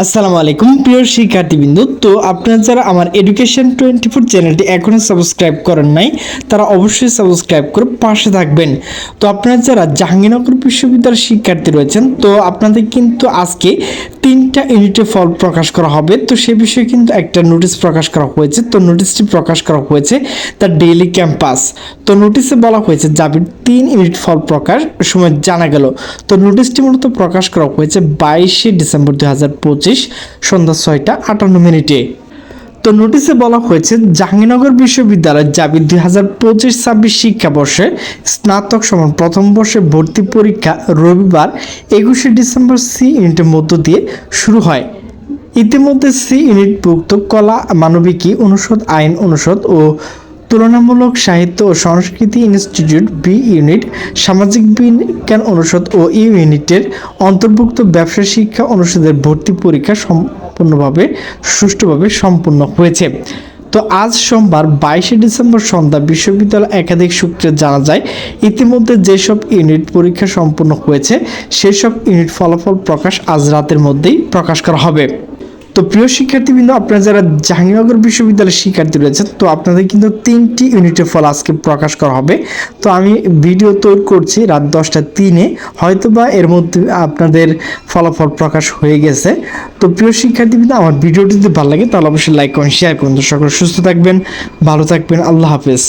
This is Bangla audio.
আসসালামু আলাইকুম, প্রিয় শিক্ষার্থীবৃন্দু। তো আপনারা যারা আমার এডুকেশন টোয়েন্টি ফোর চ্যানেলটি এখনও সাবস্ক্রাইব করেন নাই, তারা অবশ্যই সাবস্ক্রাইব করে পাশে থাকবেন। তো আপনারা যারা জাহাঙ্গীরনগর বিশ্ববিদ্যালয়ের শিক্ষার্থী রয়েছেন, তো আপনাদের কিন্তু আজকে তিনটা ইউনিটে ফল প্রকাশ করা হবে। তো সে বিষয়ে কিন্তু একটা নোটিশ প্রকাশ করা হয়েছে। তো নোটিশটি প্রকাশ করা হয়েছে দ্য ডেইলি ক্যাম্পাস তো নোটিশে বলা হয়েছে, জাবির তিন ইউনিট ফল প্রকাশ সময় জানা গেল। তো নোটিশটি মূলত প্রকাশ করা হয়েছে বাইশে ডিসেম্বর দু হাজার পঁচিশ, সন্ধ্যা ছয়টা, আটান্ন মিনিটে। তো নোটিশে বলা হয়েছে, জাহাঙ্গীরনগর বিশ্ববিদ্যালয় জাবি দুই হাজার পঁচিশ, ছাব্বিশ শিক্ষাবর্ষে স্নাতক সমান প্রথম বর্ষে ভর্তি পরীক্ষা রবিবার একুশে ডিসেম্বর সি ইউনিটের মধ্য দিয়ে শুরু হয়। ইতিমধ্যে সি ইউনিটভুক্ত কলা, মানবিকী অনুষদ, আইন অনুষদ ও তুলনামূলক সাহিত্য ও সংস্কৃতি ইনস্টিটিউট বি ইউনিট, সামাজিক বিজ্ঞান অনুষদ ও ইউ ইউনিটের অন্তর্ভুক্ত ব্যবসা শিক্ষা অনুষদের ভর্তি পরীক্ষা সম্পূর্ণভাবে, সুষ্ঠুভাবে সম্পূর্ণ হয়েছে। তো আজ সোমবার, বাইশে ডিসেম্বর সন্ধ্যা বিশ্ববিদ্যালয় একাধিক সূত্রে জানা যায়, ইতিমধ্যে যেসব ইউনিট পরীক্ষা সম্পূর্ণ হয়েছে, সেসব ইউনিট ফলাফল প্রকাশ আজ রাতের মধ্যেই প্রকাশ করা হবে। তো প্রিয় শিক্ষার্থীবৃন্দ, আপনারা যারা জাহাঙ্গীরনগর বিশ্ববিদ্যালয়ের শিক্ষার্থী রয়েছেন, তো আপনাদের কিন্তু তিনটি ইউনিটের ফল আজকে প্রকাশ করা হবে। তো আমি ভিডিও তৈরি করছি রাত দশটা তিনে হয়তো বা এর মধ্যে আপনাদের ফলাফল প্রকাশ হয়ে গেছে। তো প্রিয় শিক্ষার্থীবৃন্দ, আমার ভিডিওটি যদি ভালো লাগে, তাহলে অবশ্যই লাইক করুন শেয়ার করুন। তো সকলে সুস্থ থাকবেন, ভালো থাকবেন, আল্লাহ হাফেজ।